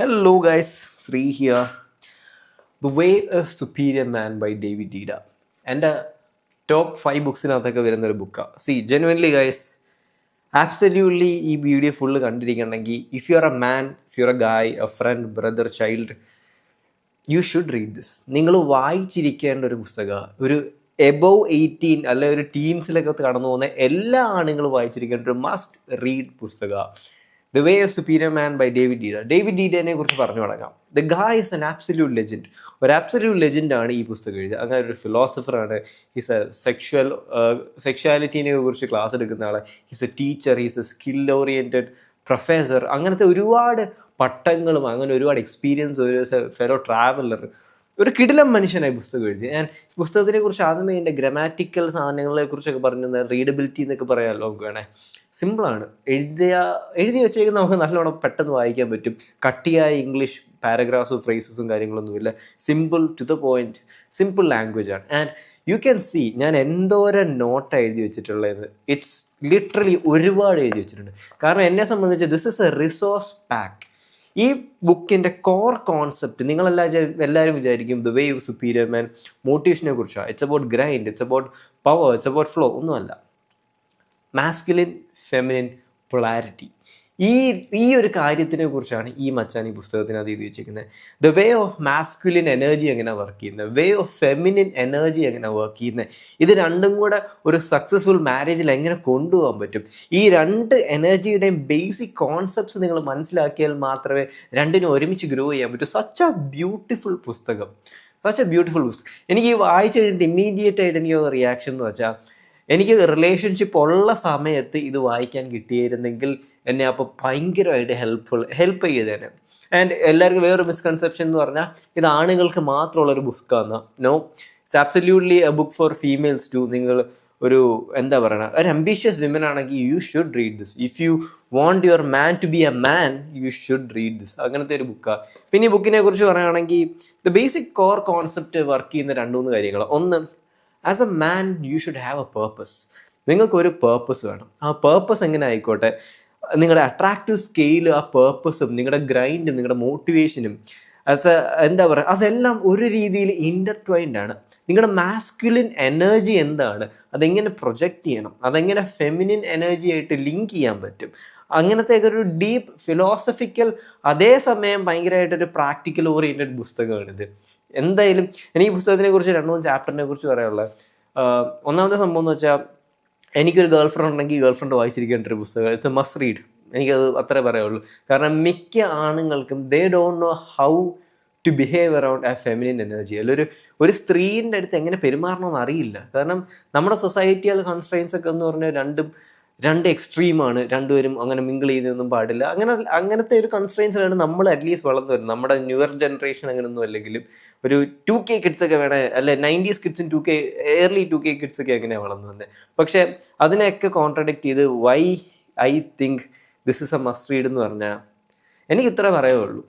Hello, guys Sree here the way of superior man by David Deida എന്റെ top five ബുക്സിനകത്തൊക്കെ വരുന്ന ഒരു ബുക്കാണ് സി ജെനുവൻലി ഗൈസ് ആബ്സല്യൂട്ട്ലി ഈ video full കണ്ടിരിക്കണമെങ്കിൽ if you are a man if you are a guy a friend brother child you should read this നിങ്ങൾ വായിച്ചിരിക്കേണ്ട ഒരു പുസ്തകമാണ് ഒരു എബോവ് എയ്റ്റീൻ അല്ലെ ഒരു ടീൻസിലൊക്കെ കടന്നു പോകുന്ന എല്ലാ ആണുങ്ങളും വായിച്ചിരിക്കേണ്ട ഒരു മസ്റ്റ് റീഡ് പുസ്തകമാണ് the way of superior man by David Deida David ഡീഡനെ കുറിച്ച് പറഞ്ഞു തുടങ്ങാം. The guy is an absolute legend ഒരു ആബ്സല്യൂട്ട് ലെജൻഡ് ആണ് ഈ പുസ്തകം എഴുതിയത്. അങ്ങനെ ഒരു ഫിലോസഫറാണ് ഹിസ് എ സെക്ഷൽ സെക്ഷുവാലിറ്റീനെ കുറിച്ച് ക്ലാസ് എടുക്കുന്ന ആൾ he's a teacher he's a skill oriented professor അങ്ങനത്തെ ഒരുപാട് പട്ടങ്ങളും അങ്ങനെ ഒരുപാട് എക്സ്പീരിയൻസ് ഒരു ഫെലോ ട്രാവലർ ഒരു കിടിലം മനുഷ്യനായി പുസ്തകം എഴുതി. ഞാൻ പുസ്തകത്തിനെ കുറിച്ച് ആദ്യമേ ഇതിന്റെ ഗ്രാമാറ്റിക്കൽ സാധനങ്ങളെ കുറിച്ചൊക്കെ പറഞ്ഞത് റീഡബിലിറ്റി എന്നൊക്കെ പറയാമല്ലോ നമുക്ക് വേണേ സിമ്പിളാണ് എഴുതിയ എഴുതി വെച്ചേക്കുന്ന നമുക്ക് നല്ലോണം പെട്ടെന്ന് വായിക്കാൻ പറ്റും. കട്ടിയായ ഇംഗ്ലീഷ് പാരഗ്രാഫ്സും ഫ്രേസസും കാര്യങ്ങളൊന്നുമില്ല simple to the point simple language ആണ്. ആൻഡ് യു ക്യാൻ സീ ഞാൻ എന്തോരം നോട്ടാണ് എഴുതി വെച്ചിട്ടുള്ളത് ഇറ്റ്സ് ലിറ്ററലി ഒരുപാട് എഴുതി വെച്ചിട്ടുണ്ട്. കാരണം എന്നെ സംബന്ധിച്ച് this is a resource pack ഈ ബുക്കിന്റെ കോർ കോൺസെപ്റ്റ് നിങ്ങളെല്ലാ എല്ലാവരും വിചാരിക്കും the way of superior man മോട്ടിവേഷനെ കുറിച്ചാണ് it's about grind it's about power it's about flow ഒന്നുമല്ല. മാസ്കുലിൻ ഫെമിനിൻ പൊളാരിറ്റി ഈ ഈ ഒരു കാര്യത്തിനെ കുറിച്ചാണ് ഈ മച്ചാൻ ഈ പുസ്തകത്തിനകത്ത് എഴുതി വെച്ചിരിക്കുന്നത് the way of masculine energy എങ്ങനെ വർക്ക് ചെയ്യുന്നത് വേ ഓഫ് ഫെമിനിൻ എനർജി എങ്ങനെ വർക്ക് ചെയ്യുന്നത് ഇത് രണ്ടും കൂടെ ഒരു സക്സസ്ഫുൾ മാരേജിൽ എങ്ങനെ കൊണ്ടുപോകാൻ പറ്റും? ഈ രണ്ട് എനർജിയുടെയും ബേസിക് കോൺസെപ്റ്റ്സ് നിങ്ങൾ മനസ്സിലാക്കിയാൽ മാത്രമേ രണ്ടിനും ഒരുമിച്ച് ഗ്രോ ചെയ്യാൻ പറ്റൂ. സച്ച് എ ബ്യൂട്ടിഫുൾ പുസ്തകം. സച്ച് എ ബ്യൂട്ടിഫുൾ പുസ്തകം. എനിക്ക് ഈ വായിച്ചു കഴിഞ്ഞിട്ട് ഇമ്മീഡിയറ്റ് ആയിട്ട് എനിക്ക് റിയാക്ഷൻ എന്ന് വെച്ചാൽ എനിക്ക് റിലേഷൻഷിപ്പ് ഉള്ള സമയത്ത് ഇത് വായിക്കാൻ കിട്ടിയിരുന്നെങ്കിൽ എന്നെ അപ്പോൾ ഭയങ്കരമായിട്ട് ഹെൽപ്ഫുൾ ഹെൽപ്പ് ചെയ്തേനെ. ആൻഡ് എല്ലാവർക്കും വേറൊരു മിസ്കൺസെപ്ഷൻ എന്ന് പറഞ്ഞാൽ ഇത് ആണുങ്ങൾക്ക് മാത്രമുള്ള ഒരു ബുക്കാണ് no it's absolutely a book for females too നിങ്ങൾ ഒരു എന്താ പറയുക ഒരു അംബീഷ്യസ് വിമൻ ആണെങ്കിൽ you should read this if you want your man to be a man you should read this അങ്ങനത്തെ ഒരു ബുക്കാണ് പിന്നെ ഈ ബുക്കിനെ കുറിച്ച് പറയുകയാണെങ്കിൽ the basic core concept work ചെയ്യുന്ന രണ്ട് മൂന്ന് കാര്യങ്ങൾ ഒന്ന് as a man you should have a purpose നിങ്ങൾക്കൊരു പേർപ്പസ് വേണം. ആ പേർപ്പസ് എങ്ങനെ ആയിക്കോട്ടെ? നിങ്ങളുടെ അട്രാക്റ്റീവ് സ്കെയിലും ആ പേർപ്പസും നിങ്ങളുടെ ഗ്രൈൻഡും നിങ്ങളുടെ മോട്ടിവേഷനും ആസ് എ എന്താ പറയുക അതെല്ലാം ഒരു രീതിയിൽ ഇന്റർട്വൈൻഡ് ആണ്. നിങ്ങളുടെ മാസ്കുലിൻ എനർജി എന്താണ്? അതെങ്ങനെ പ്രൊജക്റ്റ് ചെയ്യണം? അതെങ്ങനെ ഫെമിനിൻ എനർജി ആയിട്ട് ലിങ്ക് ചെയ്യാൻ പറ്റും? അങ്ങനത്തെ ഒരു ഡീപ്പ് ഫിലോസഫിക്കൽ അതേസമയം ഭയങ്കരമായിട്ടൊരു പ്രാക്ടിക്കൽ ഓറിയന്റഡ് പുസ്തകമാണിത് എന്തായാലും എനിക്ക് പുസ്തകത്തിനെ കുറിച്ച് രണ്ട് മൂന്ന് ചാപ്റ്ററിനെ കുറിച്ച് പറയാനുള്ളത്. ഒന്നാമത്തെ സംഭവം എന്ന് വെച്ചാൽ എനിക്കൊരു ഗേൾ ഫ്രണ്ട് ഉണ്ടെങ്കിൽ ഗേൾ ഫ്രണ്ട് വായിച്ചിരിക്കേണ്ട ഒരു പുസ്തകം. ഇറ്റ്സ് എ മസ്റ്റ് റീഡ് എനിക്കത് അത്രേ പറയുള്ളൂ കാരണം മിക്ക ആണുങ്ങൾക്കും they don't know how to behave around a feminine energy അല്ല ഒരു സ്ത്രീന്റെ അടുത്ത് എങ്ങനെ പെരുമാറണമെന്ന് അറിയില്ല. കാരണം നമ്മുടെ സൊസൈറ്റിയൽ കൺസ്ട്രെയിൻസ് ഒക്കെ എന്ന് പറഞ്ഞാൽ രണ്ടും രണ്ട് എക്സ്ട്രീമാണ് രണ്ടുപേരും അങ്ങനെ മിങ്കിൾ ചെയ്തൊന്നും പാടില്ല. അങ്ങനെ അങ്ങനത്തെ ഒരു കൺസ്ട്രെയിൻസിലാണ് നമ്മൾ അറ്റ്ലീസ്റ്റ് വളർന്നു വരുന്നത്. നമ്മുടെ ന്യൂയർ ജനറേഷൻ അങ്ങനെയൊന്നും അല്ലെങ്കിലും ഒരു ടു കെ കിഡ്സ് ഒക്കെ വേണേ അല്ലെ nineties കിഡ്സും two K early two K kids ഒക്കെ അങ്ങനെ വളർന്നു വന്നത് പക്ഷേ അതിനെയൊക്കെ കോൺട്രഡിക്ട് ചെയ്ത് why I think this is a must read എന്ന് പറഞ്ഞാൽ എനിക്ക് ഇത്ര പറയുള്ളൂ.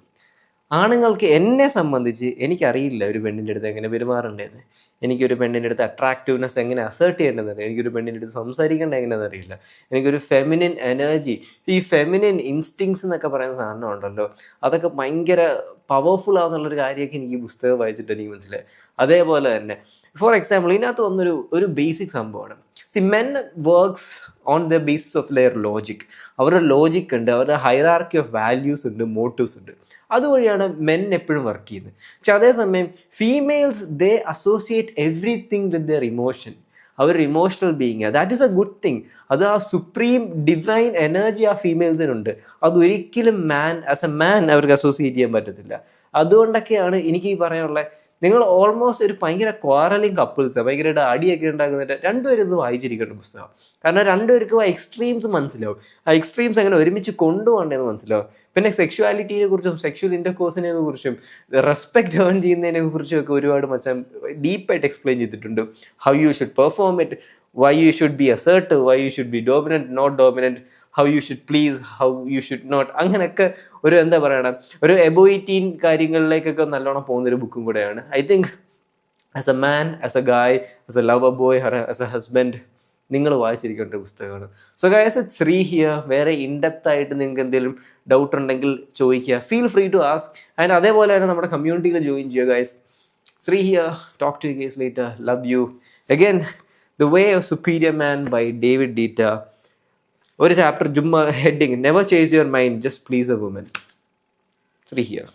ആണുങ്ങൾക്ക് എന്നെ സംബന്ധിച്ച് എനിക്കറിയില്ല ഒരു പെണ്ണിന്റെ അടുത്ത് എങ്ങനെ പെരുമാറേണ്ടതെന്ന്. എനിക്കൊരു പെണ്ണിന്റെ അടുത്ത് അട്രാക്റ്റീവ്നെസ് എങ്ങനെ അസേർട്ട് ചെയ്യേണ്ടതെന്ന്. എനിക്കൊരു പെണ്ണിന്റെ അടുത്ത് സംസാരിക്കേണ്ട എങ്ങനെയെന്ന് അറിയില്ല. എനിക്കൊരു ഫെമിനിൻ എനർജി ഈ ഫെമിനിൻ ഇൻസ്റ്റിങ്സ് എന്നൊക്കെ പറയുന്ന സാധനം ഉണ്ടല്ലോ. അതൊക്കെ ഭയങ്കര പവർഫുൾ ആണെന്നുള്ളൊരു കാര്യമൊക്കെ എനിക്ക് ഈ പുസ്തകം വായിച്ചിട്ട് എനിക്ക് മനസ്സിലായി. അതേപോലെ തന്നെ ഫോർ എക്സാമ്പിൾ ഇതിനകത്ത് വന്നൊരു ഒരു ബേസിക് സംഭവമാണ്. See men works on the basis of layer logic അവരുടെ ലോജിക് ഉണ്ട് അവരുടെ ഹൈറാർക്കി ഓഫ് വാല്യൂസ് ഉണ്ട് മോട്ടീവ്സ് ഉണ്ട്. അതുവഴിയാണ് മെൻ എപ്പോഴും വർക്ക് ചെയ്യുന്നത്. പക്ഷെ അതേസമയം females they associate everything with their emotion our emotional being that is a good thing അത് ആ സുപ്രീം ഡിവൈൻ എനർജി ആ ഫീമെയിൽസിനുണ്ട് അതൊരിക്കലും മാൻ ആസ് എ മാൻ അവർക്ക് അസോസിയേറ്റ് ചെയ്യാൻ പറ്റത്തില്ല. അതുകൊണ്ടൊക്കെയാണ് എനിക്ക് ഈ പറയാനുള്ള നിങ്ങൾ ഓൾമോസ്റ്റ് ഒരു ഭയങ്കര ക്വാറലിങ് കപ്പിൾസ് ഭയങ്കരമായിട്ട് അടിയൊക്കെ ഉണ്ടാക്കുന്നിട്ട് രണ്ടുപേരും ഇത് വായിച്ചിരിക്കേണ്ട പുസ്തകം. കാരണം രണ്ടുപേർക്കും ആ എക്സ്ട്രീംസ് മനസ്സിലാവും. ആ എക്സ്ട്രീംസ് എങ്ങനെ ഒരുമിച്ച് കൊണ്ടുപോകേണ്ടതെന്ന് മനസ്സിലാവും. പിന്നെ സെക്ഷുവാലിറ്റിയെ കുറിച്ചും സെക്ഷൽ ഇന്റർകോഴ്സിനെ കുറിച്ചും റെസ്പെക്ട് ഏൺ ചെയ്യുന്നതിനെ കുറിച്ചും ഒക്കെ ഒരുപാട് മച്ചാൻ ഡീപ്പായിട്ട് എക്സ്പ്ലെയിൻ ചെയ്തിട്ടുണ്ട്. How you should perform it why you should be assert why you should be dominant not dominant how you should please how you should not അങ്ങനെയൊക്കെ ഒരു എന്താ പറയണം ഒരു എബോയിറ്റീൻ കാര്യങ്ങളിലേക്കൊക്കെ നല്ലോണം പോകുന്നൊരു ബുക്കും കൂടെയാണ്. I think as a man as a guy as a love a boy as a husband നിങ്ങൾ വായിച്ചിരിക്കേണ്ട ഒരു പുസ്തകമാണ്. So guys a Sree here വേറെ ഇൻഡെപ്ത് ആയിട്ട് നിങ്ങൾക്ക് എന്തെങ്കിലും ഡൗട്ട് ഉണ്ടെങ്കിൽ ചോദിക്കുക. Feel free to ask and അതേപോലെ തന്നെ നമ്മുടെ കമ്മ്യൂണിറ്റിയിൽ ജോയിൻ ചെയ്യുക guys Sree here talk to guys later love you again the way of superior man by David Deida ഒരു chapter ജുമ്മ heading never change your mind just please a woman Sree here